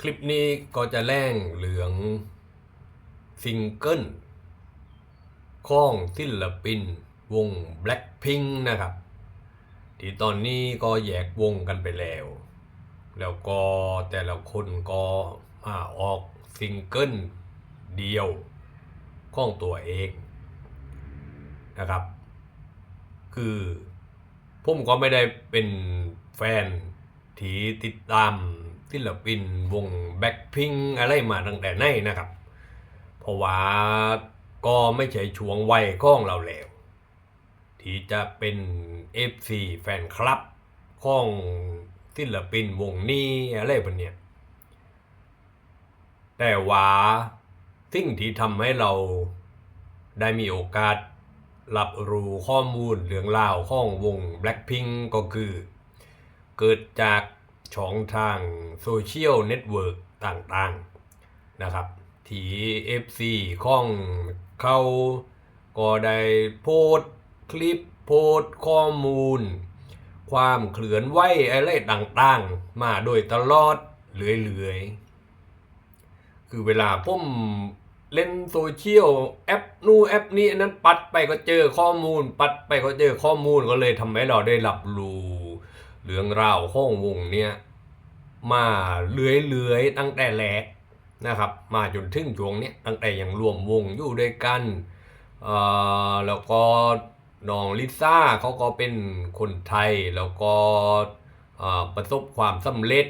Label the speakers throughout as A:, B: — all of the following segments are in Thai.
A: คลิปนี้ก็จะแล่งเหลืองซิงเกิลของศิลปินวง Blackpink นะครับ ที่ตอนนี้ก็แยกวงกันไปแล้ว แล้วก็แต่ละคนก็มาออกซิงเกิลเดียวของตัวเองนะครับ คือผมก็ไม่ได้เป็นแฟนที่ติดตาม ศิลปินวงแบ็คพิงอะไรมาตั้งแต่ไหนนะครับ เพราะว่าก็ไม่ใช่ช่วงวัยของเราแล้ว ที่จะเป็น FC แฟนคลับของศิลปินวงนี้อะไรแบบเนี้ยแต่ว่าสิ่งที่ทำให้เราได้มีโอกาสรับรู้ข้อมูลเรื่องราวของวง Blackpink ก็คือ เกิดจาก ช่องทางโซเชียลเน็ตเวิร์กต่างๆนะครับที่ FC ของเขาก็ได้โพสคลิปโพสข้อมูล ความเคลื่อนไหวอะไรต่างๆ มาโดยตลอดเรื่อยๆ คือเวลาผมเล่นโซเชียลแอปนู่นแอปนี้อันนั้นปัดไปก็เจอข้อมูล ปัดไปก็เจอข้อมูลก็เลยทำให้เราได้รับรู้เรื่องราวของวงเนี้ย มาเลื่อยๆตั้งแต่แรกนะครับ มาจนถึงช่วงเนี้ยตั้งแต่ยังรวมวงอยู่ด้วยกันเอ่อแล้วก็น้องลิซ่าเขาก็เป็นคนไทยแล้วก็ประสบความสำเร็จ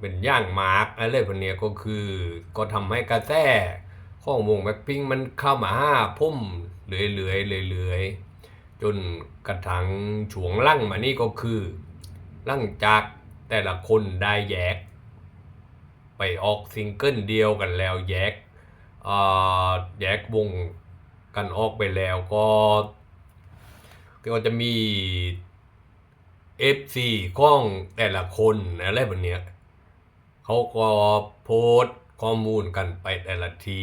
A: เป็นย่างมาร์กอะไรพวกนี้ก็คือก็ทำให้กระแสของวงแบ็คพิงมันเข้ามาห้าพุ่มเรื่อยๆเรื่อยๆจนกระทั่งช่วงลั่งมานี่ก็คือลั่งจาก แต่ละคนได้แยก ไปออกซิงเกิลเดียวกันแล้วแยกแยกวงกันออกไปแล้วก็ก็จะมี FC ของแต่ละคนอะไรแบบเนี้ยเขาก็โพสต์ข้อมูลกันไปแต่ละที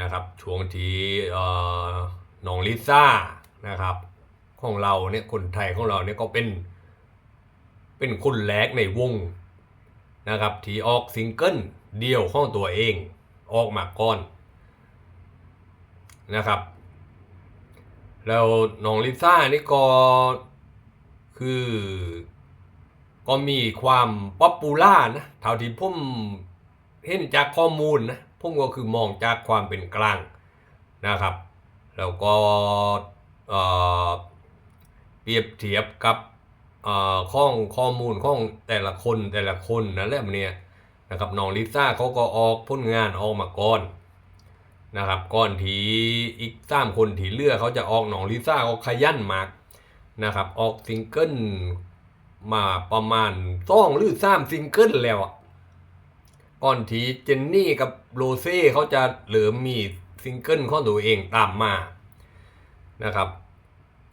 A: นะครับช่วงที่น้องลิซ่านะครับ ของเราเนี่ยคนไทยของเราเนี่ยก็เป็น เป็นคนแรกในวงนะครับที่ออกซิงเกิลเดียวของตัวเองออกมาก่อนนะครับ แล้วน้องลิซ่านี่ก็คือก็มีความป๊อปปูล่านะเท่าที่ผมเห็นจากข้อมูลนะผมก็คือมองจากความเป็นกลางนะครับ แล้วก็เออเปรียบเทียบกับ ข้องข้อมูลของแต่ละคนแต่ละคนนั่นแหละมันเนี่ยนะครับน้องลิซ่าเขาก็ออกผลงานออกมาก่อนนะครับก่อนที่อีกสามคนที่เลือกเขาจะออกน้องลิซ่าก็ขยันมากนะครับออกซิงเกิลมาประมาณสองหรือสามซิงเกิลแล้วอะก่อนที่เจนนี่กับโรเซ่เขาจะเหลือมีซิงเกิลของตัวเองตามมานะครับ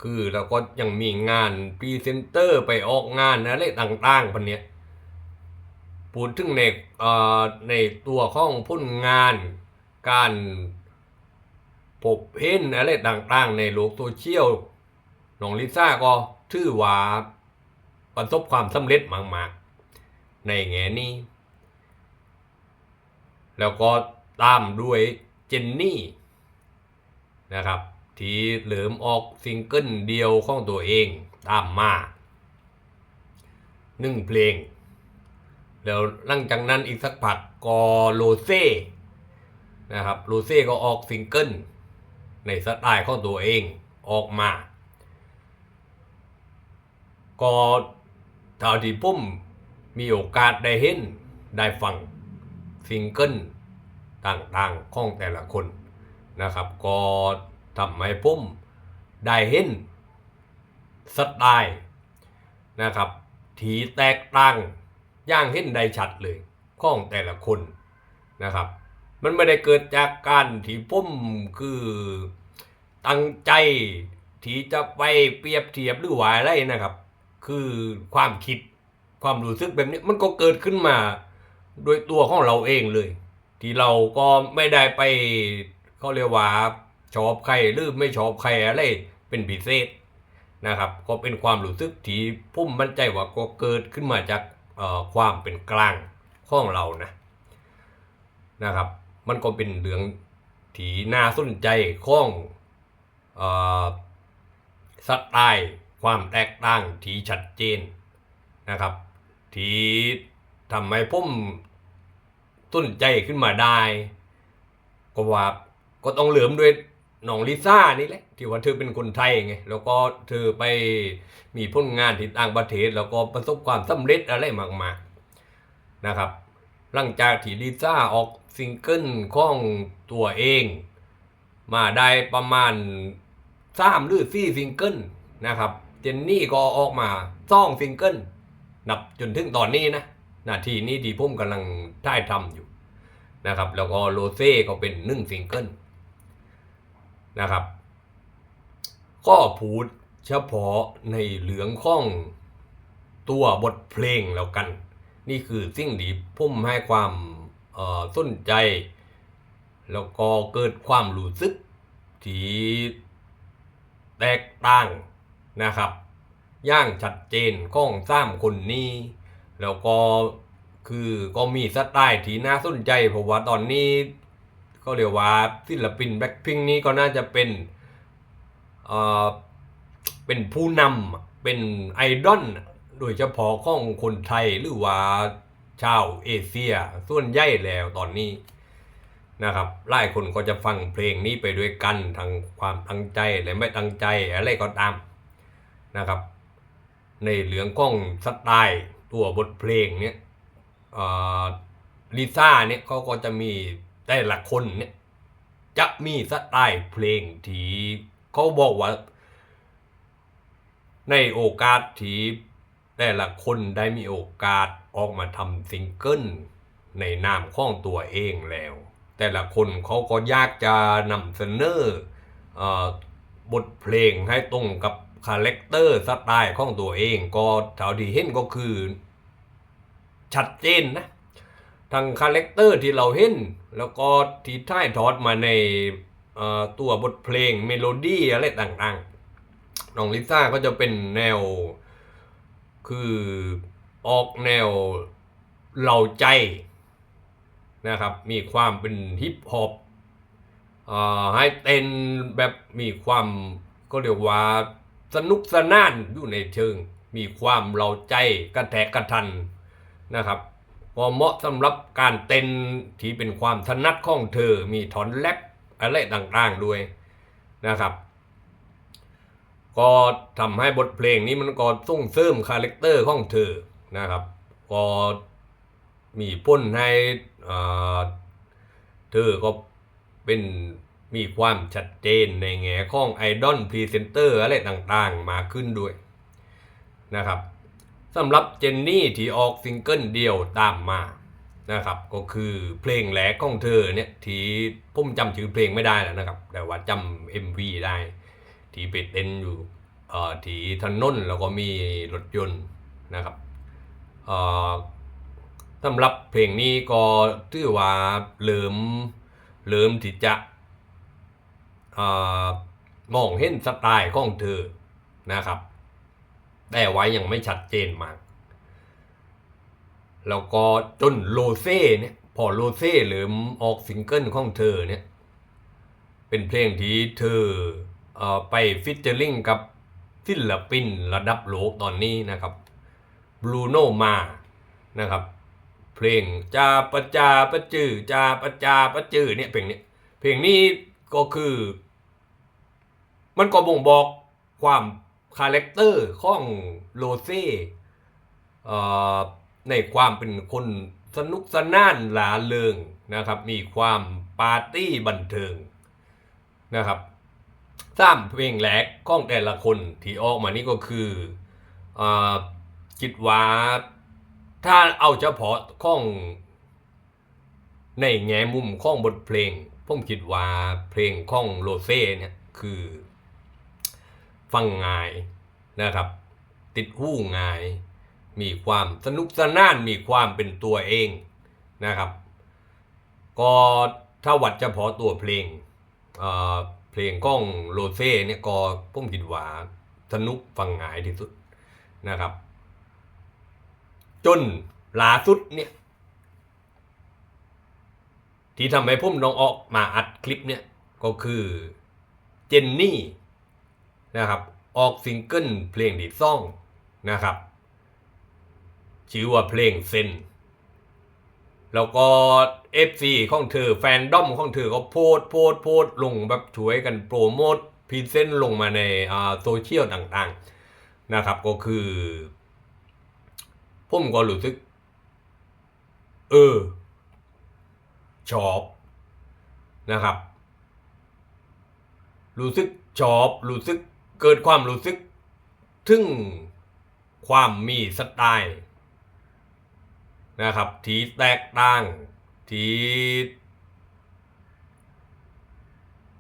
A: คือเราก็ยังมีงานพรีเซนเตอร์ไปออกงานอะไรต่างๆพันเนี้ยพูดถึงในในตัวของพ้นงานการพบเห็นอะไรต่างๆ ในโลกโซเชียลน้องลิซ่าก็ถือว่าประสบความสำเร็จมากๆ ในแง่นี้ แล้วก็ตามด้วยเจนนี่นะครับ ที่เหลิมออกซิงเกิลเดียวของตัวเองตามมาหนึ่งเพลง แล้วหลังจากนั้นอีกสักพักก็โรเซ่นะครับโรเซ่ก็ออกซิงเกิลในสไตล์ของตัวเองออกมา ก็เท่าที่ผมมีโอกาสได้เห็นได้ฟังซิงเกิลต่างๆของแต่ละคนนะครับก็ ทำให้ผมได้เห็นสไตล์นะครับ ที่แตกต่างย่างเห็นได้ชัดเลยของแต่ละคนนะครับ มันไม่ได้เกิดจากการที่ผมคือตั้งใจที่จะไปเปรียบเทียบหรือว่าอะไรนะครับ คือความคิดความรู้สึกแบบนี้มันก็เกิดขึ้นมาโดยตัวของเราเองเลย ที่เราก็ไม่ได้ไปเขาเรียกว่า ชอบใครหรือไม่ชอบใครอะไรเป็นพิเศษนะครับ ก็เป็นความรู้สึกที่พุ่มมั่นใจว่าก็เกิดขึ้นมาจากความเป็นกลางของเรานะนะครับ มันก็เป็นเรื่องที่น่าสนใจของอสไตล์ความแตกต่างที่ชัดเจนนะครับ ที่ทำให้ผมสนใจขึ้นมาได้ ก็ว่าก็ต้องเหลือมด้วย น้องลิซ่านี่แหละที่ว่าเธอเป็นคนไทยไงแล้วก็เธอไปมีผลงานที่ต่างประเทศแล้วก็ประสบความสำเร็จอะไรมากๆนะครับ หลังจากที่ลิซ่าออกซิงเกิลของตัวเอง มาได้ประมาณสามหรือสี่ซิงเกิลนะครับเจนนี่ก็ออกมาซ่องซิงเกิลนับจนถึงตอนนี้นะนาทีนี้ที่ผมกำลังถ่ายทำอยู่นะครับ แล้วก็โรเซ่ก็เป็นหนึ่งซิงเกิล นะครับ ก็พูดเฉพาะในเหลืองข้องตัวบทเพลงแล้วกัน นี่คือสิ่งที่ผมให้ความสนใจ แล้วก็เกิดความรู้สึกที่แตกต่างนะครับ ย่างชัดเจนของสามคนนี้ แล้วก็คือก็มีสไตล์ที่น่าสนใจเพราะว่าตอนนี้ ก็เรียกว่าศิลปินแบ็คพิงนี้ก็น่าจะเป็นเอ่อเป็นผู้นำเป็นไอดอลโดยเฉพาะของคนไทยหรือว่าชาวเอเชีย ส่วนใหญ่แล้วตอนนี้นะครับหลายคนก็จะฟังเพลงนี้ไปด้วยกันทางความตั้งใจและไม่ตั้งใจอะไรก็ตามนะครับ ในเรื่องของสไตล์ตัวบทเพลงเนี่ยลิซ่าเนี่ยเขาก็จะมี แต่ละคนเนี่ยจะมีสไตล์เพลงที่เขาบอกว่า ในโอกาสที่แต่ละคนได้มีโอกาสออกมาทำซิงเกิลในนามของตัวเองแล้ว แต่ละคนเขาก็ยากจะนำเสนอเออบทเพลงให้ตรงกับคาแรคเตอร์สไตล์ของตัวเองก็เท่าที่เห็นก็คือ ชัดเจนนะทางคาแรคเตอร์ที่เราเห็น แล้วก็ที่ถ่ายทอดมาในตัวบทเพลงเมโลดี้อะไรต่างๆ น้องลิซ่าก็จะเป็นแนว คือออกแนวเราใจนะครับ มีความเป็นฮิปฮอปให้เต้นแบบมีความก็เรียกว่าสนุกสนานอยู่ในเชิง มีความเราใจกระแทกกระทันนะครับ พอเหมาะสำหรับการเต้นที่เป็นความถนัดของเธอ มีถอนแรปอะไรต่างๆด้วยนะครับ ก็ทำให้บทเพลงนี้มันก็ส่งเสริมคาแรคเตอร์ของเธอนะครับ ก็มีพ้นให้เธอก็เป็นมีความชัดเจนในแง่ของไอดอลพรีเซนเตอร์อะไรต่างๆ มาขึ้นด้วยนะครับ สำหรับเจนนี่ที่ออกซิงเกิลเดียวตามมานะครับก็คือเพลงแหลกของเธอเนี่ยที่ผมจำชื่อเพลงไม่ได้แล้วนะครับ แต่ว่าจำ MV ได้ ที่ไปเต้นอยู่เอ่อที่ถนนแล้วก็มีรถยนต์นะครับเอ่อสำหรับเพลงนี้ก็ถือว่าเริ่มเริ่มที่จะเอ่อมองเห็นสไตล์ของเธอนะครับ แต่ไว้ยังไม่ชัดเจนมาก แล้วก็จนโลเซ่เนี่ยพอโลเซ่เริ่มออกซิงเกิลของเธอเนี่ย เป็นเพลงที่เธอเอ่อไปฟิชเจอริงกับศิลปินระดับโลกตอนนี้นะครับบรูโนมานะครับ เพลงจาปะจาปะจือจาปะจาปะจือเนี่ยเพลงนี้เพลงนี้ก็คือ มันก็บ่งบอกความ คาแรคเตอร์ของโรเซ่เอ่อในความเป็นคนสนุกสนานหลาเริงนะครับ มีความปาร์ตี้บันเทิงนะครับสามเพลงแรกของแต่ละคนที่ออกมานี่ก็คือเอ่อคิดว่าถ้าเอาเฉพาะของ ในแง่มุมของบทเพลง ผมคิดว่าเพลงของโรเซ่เนี่ยคือ ฟังง่ายนะครับ ติดหูง่าย มีความสนุกสนานมีความเป็นตัวเองนะครับ ก็ถ้าวัดเฉพาะตัวเพลงเอ่อเพลงก้องโรเซ่เนี่ยก็ผมคิดว่าสนุกฟังง่ายที่สุดนะครับ จนล่าสุดเนี่ยที่ทำให้ผมต้องออกมาอัดคลิปเนี่ยก็คือเจนนี่ นะครับ ออกซิงเกิลเพลงดีซ่องนะครับชื่อว่าเพลงเซนแล้วก็ FC ของเธอแฟนดอมของเธอก็โพสต์โพสต์โพสต์ลงแบบช่วยกันโปรโมทพรีเซนต์ลงมาในโซเชียลต่างๆนะครับก็คือผมก็รู้สึก เออ ชอบนะครับ รู้สึกชอบ รู้สึก เกิดความรู้สึก ถึงความมีสไตล์นะครับ ที่แตกต่าง ที่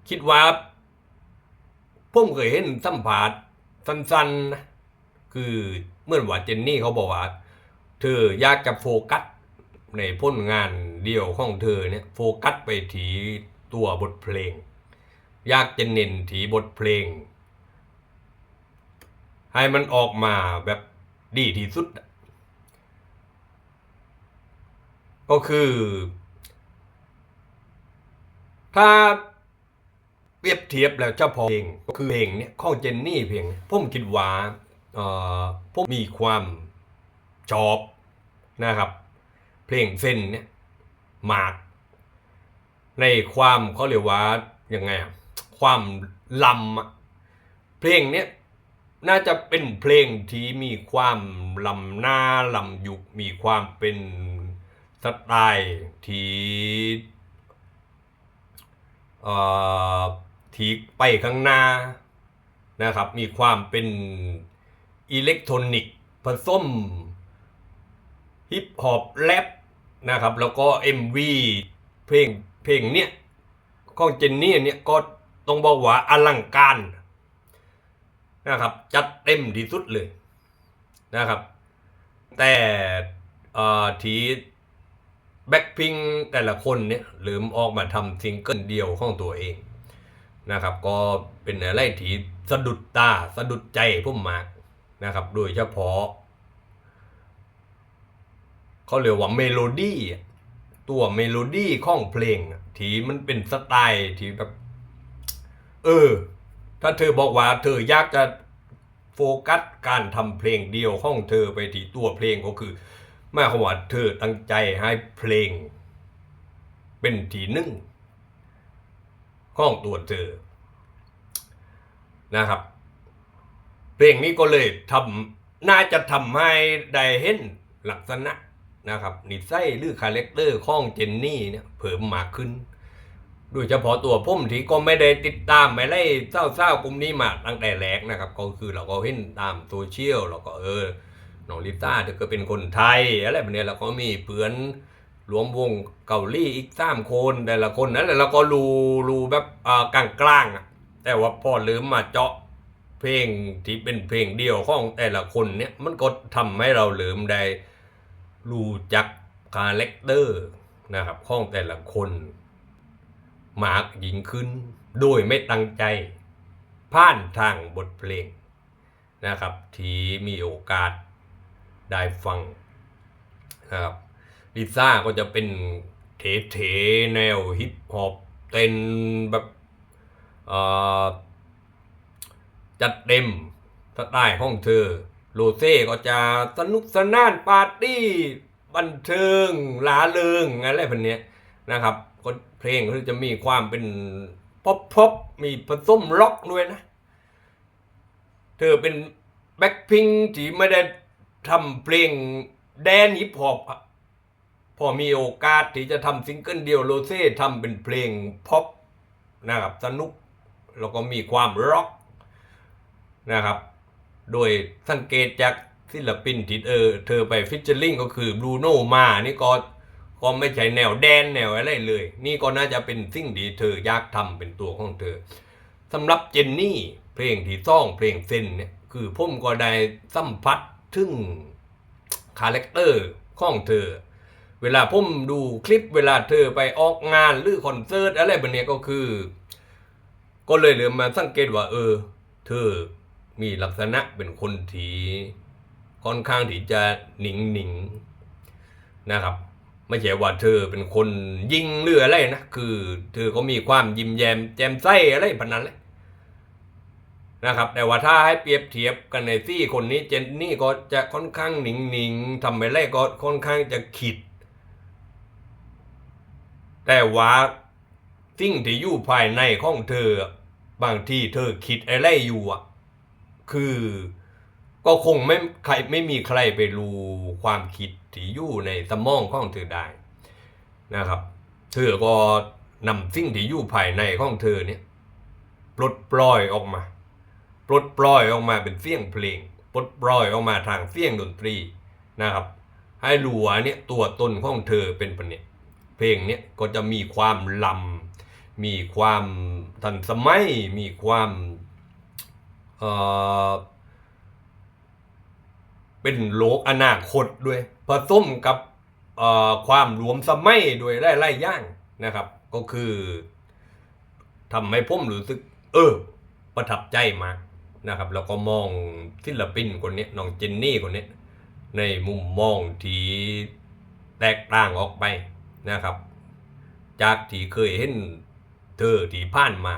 A: คิดว่าผมเคยเห็นสัมภาษณ์สั้นๆนะคือเมื่อว่าเจนนี่เขาบอกว่า เธออยากจะโฟกัสในผลงานเดียวของเธอเนี่ยโฟกัสไปที่ตัวบทเพลง อยากจะเน้นที่บทเพลง ให้มันออกมาแบบดีที่สุด ก็คือ ถ้าเปรียบเทียบแล้วเจ้าพอเพลงก็คือเพลงเนี่ยของเจนนี่เพลงผมคิดว่าเอ่อผมมีความชอบนะครับ เพลงเส้นเนี่ยมาก ในความเขาเรียกว่ายังไงอะความลำเพลงเนี้ย น่าจะเป็นเพลงที่มีความลำหน้าลำยุคมีความเป็นสไตล์ที่เอ่อที่ไปข้างหน้านะครับ มีความเป็นอิเล็กทรอนิกส์ผสมฮิปฮอปแรปนะครับ แล้วก็ MV เพลงเพลงเนี้ยของเจนนี่เนี่ยก็ต้องบอกว่าอลังการ นะครับ จัดเต็มที่สุดเลยนะครับ แต่เอ่อทีแบ็คพิงแต่ละคนเนี่ยเริ่มออกมาทำซิงเกิลเดียวของตัวเองนะครับ ก็เป็นอะไรที่สะดุดตาสะดุดใจผมมากนะครับ โดยเฉพาะเขาเรียกว่าเมโลดี้ตัวเมโลดี้ของเพลง ที่มันเป็นสไตล์ที่แบบ เออ ถ้าเธอบอกว่าเธออยากจะโฟกัสการทำเพลงเดียวของเธอไปที่ตัวเพลงก็คือหมายความว่าเธอตั้งใจให้เพลง เป็นทีหนึ่งของตัวเธอนะครับ เพลงนี้ก็เลยทำน่าจะทำให้ได้เห็นลักษณะนะครับนิสัยหรือคาแรคเตอร์ของเจนนี่เนี่ยเพิ่มมากขึ้น โดยเฉพาะตัวผมที่ก็ไม่ได้ติดตามไม่ได้เศร้าๆกลุ่มนี้มาตั้งแต่แรกนะครับ ก็คือเราก็เห็นตามโซเชียลเราก็เออน้องลิซ่าเธอก็เป็นคนไทยอะไรแบบนี้เราก็มีเพื่อนรวมวงเกาหลีอีกสามคนแต่ละคนนั้นแหละเราก็รู้รู้แบบอ่ากลางๆแต่ว่าพอเริ่มมาเจาะเพลงที่เป็นเพลงเดียวของแต่ละคนเนี่ยมันก็ทำให้เราเริ่มได้รู้จักคาแรคเตอร์นะครับของแต่ละคน มากยิ่งขึ้น โดยไม่ตั้งใจ ผ่านทางบทเพลงนะครับ ที่มีโอกาสได้ฟังนะครับลิซ่าก็จะเป็นเทๆแนวฮิปฮอปเต้นแบบจัดเต็มสไตล์ของเธอ โรเซ่ก็จะสนุกสนานปาร์ตี้ บันเทิงลาเริงอะไรแบบนี้นะครับ เพลงก็จะมีความเป็นป๊อปป๊อปมีผสมร็อกด้วยนะ เธอเป็นแบ็คพิงที่ไม่ได้ทำเพลงแดนฮิปฮอปพอมีโอกาสที่จะทำซิงเกิลเดียวโรเซ่ทำเป็นเพลงพ็อปนะครับสนุก แล้วก็มีความร็อกนะครับ โดยสังเกตจากศิลปินที่เออ เธอไปฟิชเชอร์ลิงก็คือบรูโนมานี่ก็ ก็ไม่ใช่แนวแดนแนวอะไรเลย นี่ก็น่าจะเป็นสิ่งที่เธออยากทำเป็นตัวของเธอสำหรับเจนนี่เพลงที่ซ่องเพลงเซนเนี่ยคือผมก็ได้สัมผัสถึงคาแรคเตอร์ของเธอ เวลาผมดูคลิปเวลาเธอไปออกงานหรือคอนเสิร์ตอะไรแบบนี้ก็คือ ก็เลยเริ่มมาสังเกตว่า เออ เธอมีลักษณะเป็นคนที่ค่อนข้างที่จะหนิงหนิงนะครับ ไม่ใช่ว่าเธอเป็นคนยิงหรืออะไรนะ คือเธอก็มีความยิ้มแย้มแจ่มใสอะไรพันนั้นแหละนะครับ แต่ว่าถ้าให้เปรียบเทียบกันในที่คนนี้เจนนี่ก็จะค่อนข้างหนิงหนิงทำไปไล่ก็ค่อนข้างจะขิด แต่ว่าสิ่งที่อยู่ภายในของเธอบางทีเธอคิดอะไรอยู่อะคือ ก็คงไม่ใครไม่มีใครไปรู้ความคิดที่อยู่ในสมองของเธอได้นะครับ เธอก็นำสิ่งที่อยู่ภายในของเธอเนี่ยปลดปล่อยออกมา ปลดปล่อยออกมาเป็นเสียงเพลง ปลดปล่อยออกมาทางเสียงดนตรีนะครับ ให้รู้ว่าเนี่ยตัวตนของเธอเป็นปเนี่ยเพลงเนี้ยก็จะมีความลำมีความทันสมัย มีความเอ่อ เป็นโลกอนาคตด้วย ผสมกับความรวมสมัยด้วยหลายๆอย่างนะครับ ก็คือทำให้ผมรู้สึก เออ ประทับใจมากนะครับ แล้วก็มองศิลปินคนนี้น้องเจนนี่คนนี้ในมุมมองที่แตกต่างออกไปนะครับ จากที่เคยเห็นเธอที่ผ่านมา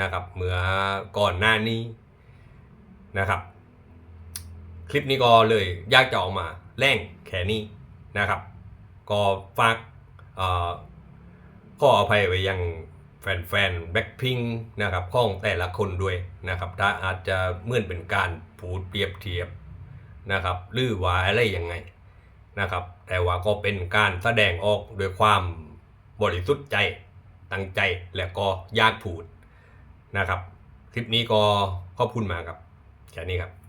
A: นะครับเมื่อก่อนหน้านี้นะครับ คลิปนี้ก็เลยอยากจะออกมาแรงแค่นี้นะครับ ก็ฝากเอ่ออภัยไว้ยังแฟนๆแบ็คพิงนะครับของแต่ละคนด้วยนะครับ ถ้าอาจจะเหมื่อนเป็นการพูดเปรียบเทียบนะครับหรือว่าอะไรยังไงนะครับ แต่ว่าก็เป็นการแสดงออกด้วยความบริสุทธิ์ใจตั้งใจและก็ยากพูดนะครับ คลิปนี้ก็ขอบคุณมากครับแค่นี้ครับ